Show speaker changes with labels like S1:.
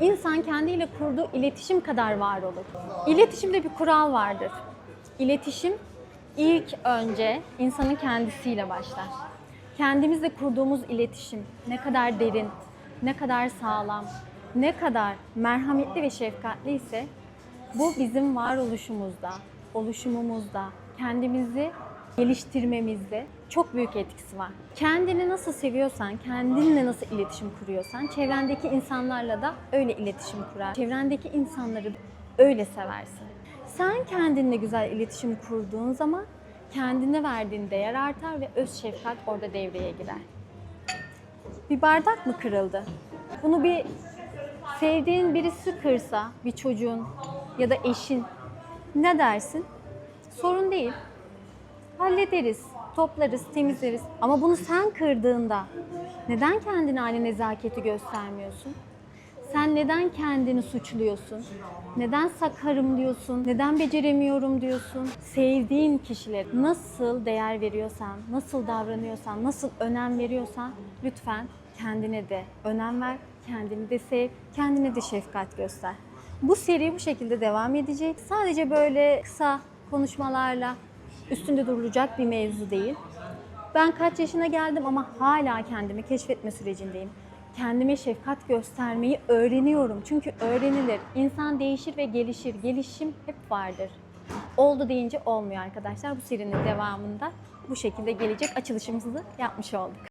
S1: İnsan kendiyle kurduğu iletişim kadar var olur. İletişimde bir kural vardır. İletişim ilk önce insanın kendisiyle başlar. Kendimizle kurduğumuz iletişim ne kadar derin, ne kadar sağlam, ne kadar merhametli ve şefkatli ise bu bizim varoluşumuzda, oluşumumuzda, kendimizi geliştirmemizde çok büyük etkisi var. Kendini nasıl seviyorsan, kendinle nasıl iletişim kuruyorsan, çevrendeki insanlarla da öyle iletişim kurar. Çevrendeki insanları öyle seversin. Sen kendinle güzel iletişim kurduğun zaman kendine verdiğin değer artar ve öz şefkat orada devreye girer. Bir bardak mı kırıldı? Bunu bir sevdiğin birisi kırsa, bir çocuğun ya da eşin ne dersin? Sorun değil. Hallederiz, toplarız, temizleriz. Ama bunu sen kırdığında neden kendine aynı nezaketi göstermiyorsun? Sen neden kendini suçluyorsun? Neden sakarım diyorsun? Neden beceremiyorum diyorsun? Sevdiğin kişilere nasıl değer veriyorsan, nasıl davranıyorsan, nasıl önem veriyorsan lütfen kendine de önem ver, kendini de sev, kendine de şefkat göster. Bu seri bu şekilde devam edecek. Sadece böyle kısa konuşmalarla üstünde durulacak bir mevzu değil. Ben kaç yaşına geldim ama hala kendimi keşfetme sürecindeyim. Kendime şefkat göstermeyi öğreniyorum. Çünkü öğrenilir. İnsan değişir ve gelişir. Gelişim hep vardır. Oldu deyince olmuyor arkadaşlar. Bu serinin devamında bu şekilde gelecek açılışımızı yapmış olduk.